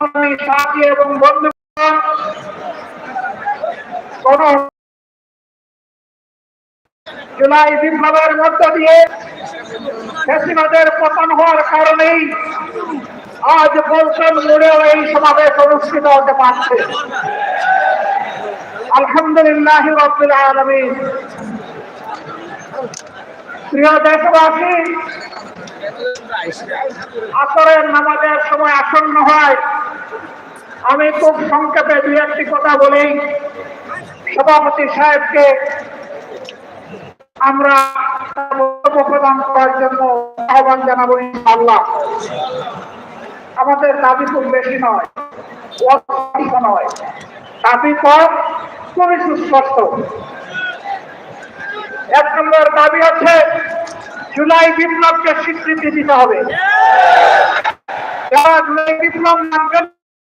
সাথী এবং বন্ধুগণ কোন জুলাই বিপ্লবের মধ্য দিয়ে ফেসিবাদের পতন হওয়ার কারণেই আজ বলছেন মোড়েও এই সমাবেশ অনুষ্ঠিত হতে পারছে। আলহামদুলিল্লাহ রব্বুল আলামিন। প্রিয় দেশবাসী, আসরের নামাজের সময় আসন্ন হয়। আমি খুব সংক্ষেপে দুই একটি কথা বলি। সভাপতি সাহেবকে আমরা প্রদান করার জন্য আহ্বান জানাব ইনশাআল্লাহ। আমাদের দাবি খুব বেশি নয় নয়। দাবি কম খুবই সুস্পষ্ট। এক নম্বর দাবি হচ্ছে জুলাই বিপ্লবকে স্বীকৃতি দিতে হবে। যারা জুলাই বিপ্লব মানবেন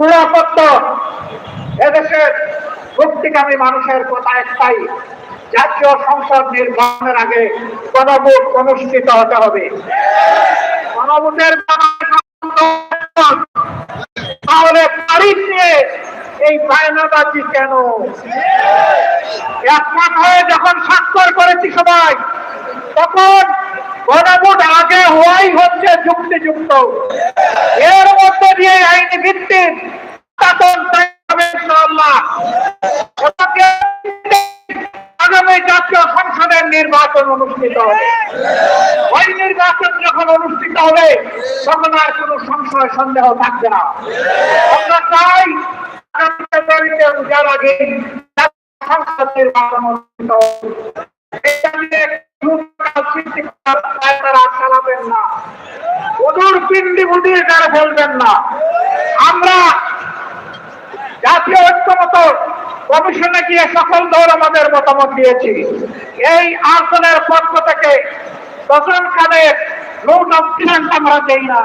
নিরাপত্ত এদেশের মুক্তিকামী মানুষের কথা একটাই, জাতীয় সংসদ নির্বাচনের আগে গণভোট অনুষ্ঠিত হতে হবে। গণভোটের তাহলে তারিখ নিয়ে এই বায়নাবাজি কেন? একমত হয়ে যখন স্বাক্ষর করেছি সবাই, তখন গণভোট আগে হওয়াই হচ্ছে যুক্তিযুক্ত। এর মধ্যে দিয়ে আইনি ইনশাআল্লাহ। ওটাকে আগামী জাতীয় সংসদের তখন না। আমরা চাই আগামী ফেব্রুয়ারিতে যার আগে সংসদ নির্বাচন অনুষ্ঠিত হবে। এটা নিয়ে দুর্নীতি সৃষ্টি করার পায়তারা চালাবেন না। ওদূর পিন্ডি বুঝিয়ে তারা বলবেন না। আমরা জাতীয় ঐক্যমত কমিশনে গিয়ে সকল দল আমাদের মতামত দিয়েছি। এই আসনের পক্ষ থেকে দশম খানের নোট অফ ফিনান্স আমরা দেই না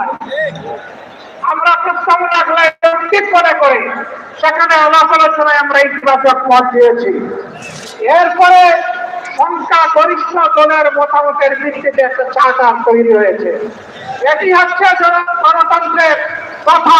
আমরা প্রস্তাবনা রাখলে ঠিক মনে করি, সেখানে আলাপ আলোচনায় আমরা ইতিবাচক মত দিয়েছি। এরপরে সংখ্যা গরিষ্ঠ দলের মতামতের ভিত্তিতে একটা চার্টার তৈরি হয়েছে। এটি হচ্ছে গণতন্ত্রের কথা।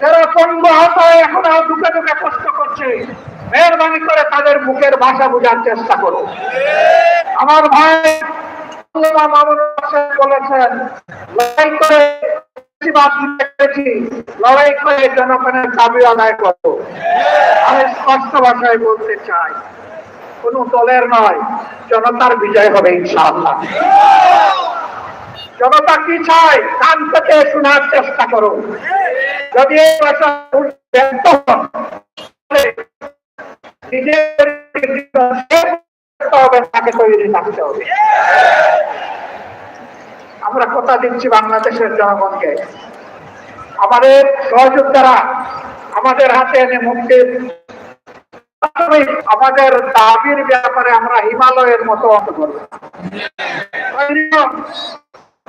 যারা পঙ্গ হয়ে এখনও দুঃখে দুঃখে কষ্ট করছে, মেহরবানি করে তাদের মুখের ভাষা বোঝার চেষ্টা করো। আমার ভাই বলেছেন, লড়াই করে লড়াই করে জনগণের দাবি আদায় করব আমি স্পষ্ট ভাষায় বলতে চাই, কোন দলের নয়, জনতার বিজয় হবে ইনশাআল্লাহ। জনতা কি চায় কান থেকে শোনার চেষ্টা করো। যদি আমরা কথা দিচ্ছি বাংলাদেশের জনগণকে। আমাদের সহযোদ্ধারা আমাদের হাতে এনে প্রাথমিক আমাদের দাবির ব্যাপারে আমরা হিমালয়ের মতো অন্ত করব।